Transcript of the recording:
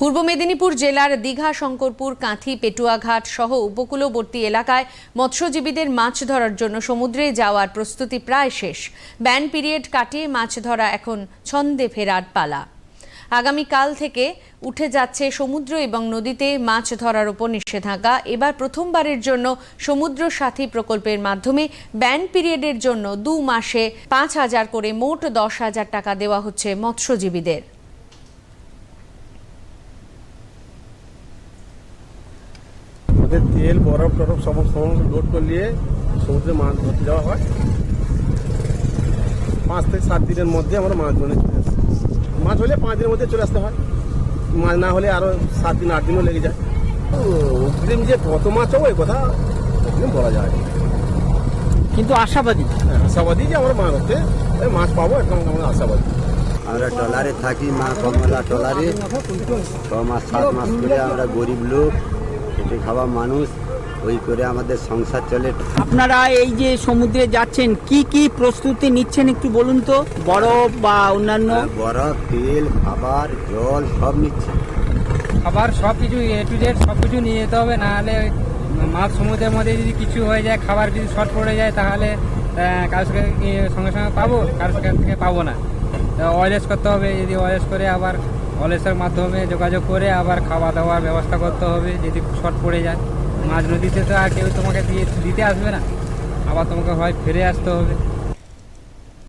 পূর্ব মেদিনীপুর জেলার দীঘা, শঙ্করপুর, কাঁথি, পেটুয়াঘাট সহ উপকূলবর্তী এলাকায় মৎস্যজীবীদের মাছ ধরার জন্য সমুদ্রে যাওয়ার প্রস্তুতি প্রায় শেষ। ব্যান পিরিয়ড কাটিয়ে মাছ ধরা এখন ছন্দে ফেরার পালা। আগামীকাল থেকে উঠে যাচ্ছে সমুদ্র এবং নদীতে মাছ ধরার উপর নিষেধাজ্ঞা। এবার প্রথমবারের জন্য সমুদ্র সাথী প্রকল্পের মাধ্যমে ব্যান পিরিয়ডের জন্য দু মাসে পাঁচ হাজার করে মোট দশ হাজার টাকা দেওয়া হচ্ছে মৎস্যজীবীদের। ওদের তেল বরফ টরফ সমস্ত সমস্ত লোড করে নিয়ে সমুদ্রে মাছ ধরতে যাওয়া হয়। পাঁচ থেকে সাত দিনের মধ্যে আমরা মাছ ধরে চলে আসি। মাছ হলে পাঁচ দিনের মধ্যে চলে আসতে হয়। মাছ না হলে আরও সাত দিন আট দিনও লেগে যায়। তো অগ্রিম যে কত মাছ হবে এই কথা অগ্রিম বলা যায়। না। কিন্তু আশাবাদী? হ্যাঁ, আশাবাদী যে আমরা মাছ ধরতে মাছ পাবো এখন আমরা আশাবাদী। আমরা ট্রলারে থাকি মা কমলা ট্রলারে। ছ মাস সাত মাস করে আমরা গরিব লোক। খেটে খাওয়া মানুষ ওই করে আমাদের সংসার চলে। আপনারা এই যে সমুদ্রে যাচ্ছেন কি কি প্রস্তুতি নিচ্ছেন একটু বলুন তো? বরফ বা অন্যান্য? বরফ তেল খাবার জল সব নিচ্ছে। খাবার সব কিছু এ টু জেড সব কিছু নিয়ে যেতে হবে নাহলে মাছ সমুদ্রের মধ্যে যদি কিছু হয়ে যায় খাবার যদি শর্ট পড়ে যায় তাহলে কারোর সঙ্গে সঙ্গে সঙ্গে পাবো কারোর সঙ্গে থেকে পাবো না। অয়েলেস করতে হবে যদি অয়েলেস করে আবার ওয়ারলেসের মাধ্যমে যোগাযোগ করে আবার খাওয়া দাওয়ার ব্যবস্থা করতে হবে, যদি শর্ট পড়ে যায়। মাঝ নদীতে তো আর কেউ তোমাকে দিয়ে দিতে আসবে না। আবার তোমাকে হয় ফিরে আসতে হবে।